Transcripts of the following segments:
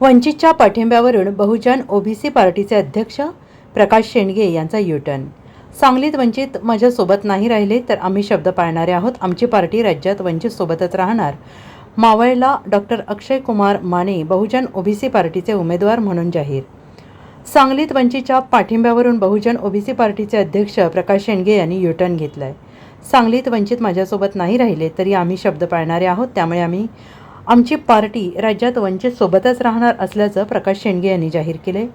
वंचितच्या पाठिंब्यावरून बहुजन OBC पार्टीचे अध्यक्ष प्रकाश शेंडगे यांचा युटर्न. सांगलीत वंचित माझ्यासोबत नाही राहिले तर आम्ही शब्द पाळणारे आहोत. आमची पार्टी राज्यात वंचित सोबतच राहणार. मावळला डॉक्टर अक्षय कुमार माने बहुजन ओबीसी पार्टीचे उमेदवार म्हणून जाहीर. सांगलीत वंचितच्या पाठिंब्यावरून बहुजन ओबीसी पार्टीचे अध्यक्ष प्रकाश शेंडगे यांनी युटर्न घेतलाय. सांगलीत वंचित माझ्यासोबत नाही राहिले तरी आम्ही शब्द पाळणारे आहोत. त्यामुळे आम्ही आमची पार्टी राज्यात वंचित सोबतच राहणार असल्याचं प्रकाश शेंडगे यांनी जाहीर केले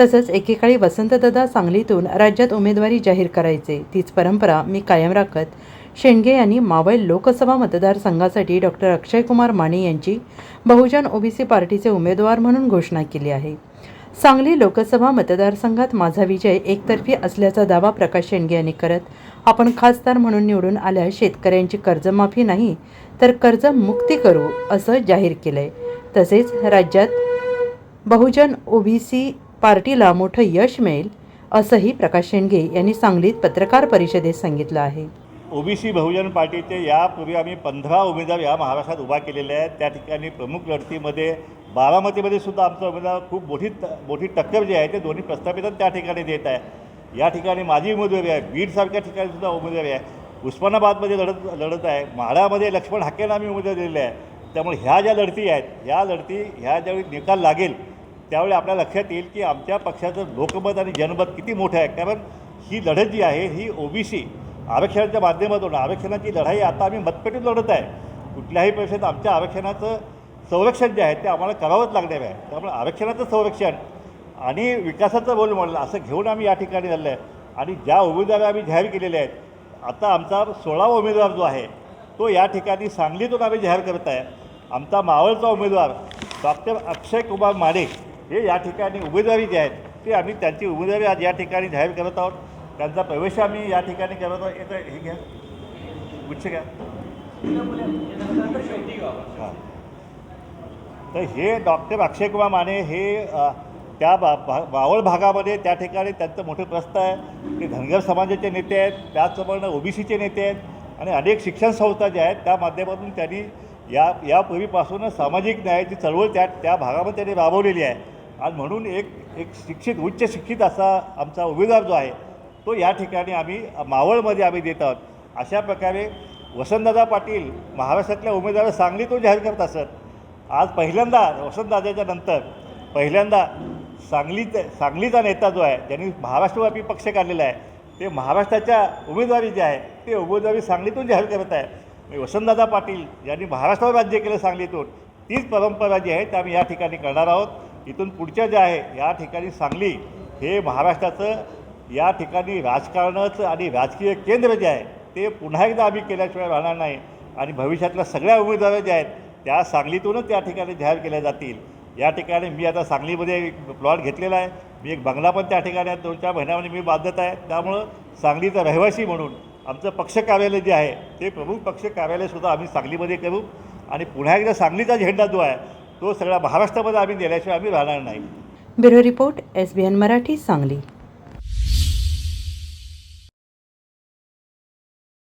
तसंच एकेकाळी वसंतदादा सांगलीतून राज्यात उमेदवारी जाहीर करायचे तीच परंपरा मी कायम राखत शेंडगे यांनी मावळ लोकसभा मतदारसंघासाठी डॉक्टर अक्षयकुमार माने यांची बहुजन ओबीसी पार्टीचे उमेदवार म्हणून घोषणा केली आहे. सांगली लोकसभा मतदारसंघात माझा विजय एकतर्फी असल्याचा दावा प्रकाश शेंडगे यांनी करत आपण खासदार म्हणून निवडून आल्यास शेतकऱ्यांची कर्जमाफी नाही तर कर्जमुक्ती करू असं जाहीर केलंय. तसेच राज्यात बहुजन ओबीसी पार्टीला मोठं यश मिळेल असंही प्रकाश शेंडगे यांनी सांगलीत पत्रकार परिषदेत सांगितलं आहे. ओबीसी बहुजन पार्टीचे यापूर्वी आम्ही पंधरा उमेदवार या महाराष्ट्रात उभा केलेले आहेत. त्या ठिकाणी प्रमुख लढतीमध्ये बारामतीमध्ये सुद्धा आमचा उमेदवार खूप मोठी त- मोठी टक्कर जी आहे ते दोन्ही प्रस्थापित त्या ठिकाणी देत आहे. या ठिकाणी माझी उमेदवारी आहे बीडसारख्या ठिकाणी सुद्धा उमेदवारी आहे. उस्मानाबादमध्ये लढत लढत आहे. म्हाडामध्ये लक्ष्मण हाकेला आम्ही उमेदवारी दिलेली आहे. त्यामुळे ह्या ज्या लढती आहेत ह्या लढती ह्या ज्यावेळी निकाल लागेल त्यावेळी आपल्या लक्षात येईल की आमच्या पक्षाचं लोकमत आणि जनमत किती मोठं आहे. कारण ही लढत जी आहे ही ओबीसी आरक्षणाच्या माध्यमातून आरक्षणाची लढाई आता आम्ही मतपेटीत लढत आहे. कुठल्याही परिषदेत आमच्या आरक्षणाचं संरक्षण जे आहे ते आम्हाला करावंच लागणार आहे. त्यामुळे आरक्षणाचं संरक्षण आणि विकासाचं बोल म्हणलं असं घेऊन आम्ही या ठिकाणी झालं आहे आणि ज्या उमेदवारी आम्ही जाहीर केलेल्या आहेत आता आमचा सोळावा उमेदवार जो आहे तो या ठिकाणी सांगलीतून आम्ही जाहीर करत आहे. आमचा मावळचा उमेदवार डॉक्टर अक्षय कुमार माने हे या ठिकाणी उमेदवारी जे आहेत ते आम्ही त्यांची उमेदवारी आज या ठिकाणी जाहीर करत आहोत. त्यांचा प्रवेश आम्ही या ठिकाणी करत आहोत. येतं हे घ्या. गुच्छ घ्या. हां. तर हे डॉक्टर अक्षय कुमार माने हे त्या बा बावळ भागामध्ये त्या ठिकाणी त्यांचं मोठं प्रस्थ आहे. ते धनगर समाजाचे नेते आहेत. त्याचप्रमाणे ओबीसीचे नेते आहेत. आणि अनेक शिक्षण संस्था ज्या आहेत त्या माध्यमातून त्यांनी या यापूर्वीपासूनच सामाजिक न्यायाची चळवळ त्या त्या भागामध्ये त्यांनी राबवलेली आहे. आणि म्हणून एक एक शिक्षित उच्च शिक्षित असा आमचा उमेदवार जो आहे तो या ठिकाणी आम्ही मावळमध्ये आम्ही देत आहोत. अशा प्रकारे वसंतदादा पाटील महाराष्ट्रातल्या उमेदवार सांगलीतून जाहीर करत असत. आज पहिल्यांदा वसंतदादाच्या नंतर पहिल्यांदा सांगलीत सांगलीचा नेता जो आहे ज्यांनी महाराष्ट्रव्यापी पक्ष काढलेला आहे ते महाराष्ट्राच्या उमेदवारी जे आहे ते उमेदवारी सांगलीतून जाहीर करत आहे वसंतदादा पाटील यांनी महाराष्ट्रावर राज्य केलं सांगलीतून तीच परंपरा जी आहे ते आम्ही या ठिकाणी करणार आहोत. इथून पुढच्या ज्या आहे या ठिकाणी सांगली हे महाराष्ट्राचं या ठिकाणी राजकारणाचं आणि राजकीय केंद्र जे आहे ते पुन्हा एकदा आम्ही केल्याशिवाय राहणार नाही. आणि भविष्यातल्या सगळ्या उमेदवार ज्या आहेत त्या सांगलीतूनच त्या ठिकाणी जाहीर केल्या जातील. या ठिकाणी मी आता सांगलीमध्ये एक प्लॉट घेतलेला आहे. मी एक बंगला पण त्या ठिकाणी आहे. दोन चार महिन्यामध्ये मी बांधत आहे. त्यामुळं सांगलीचा रहिवासी म्हणून आमचं पक्ष कार्यालय जे आहे ते प्रमुख पक्ष कार्यालयसुद्धा आम्ही सांगलीमध्ये करू. आणि पुन्हा एकदा सांगलीचा झेंडा जो आहे तो सगळ्या महाराष्ट्रामध्ये आम्ही दिल्याशिवाय आम्ही राहणार नाही. Bureau report S B N Marathi Sangli.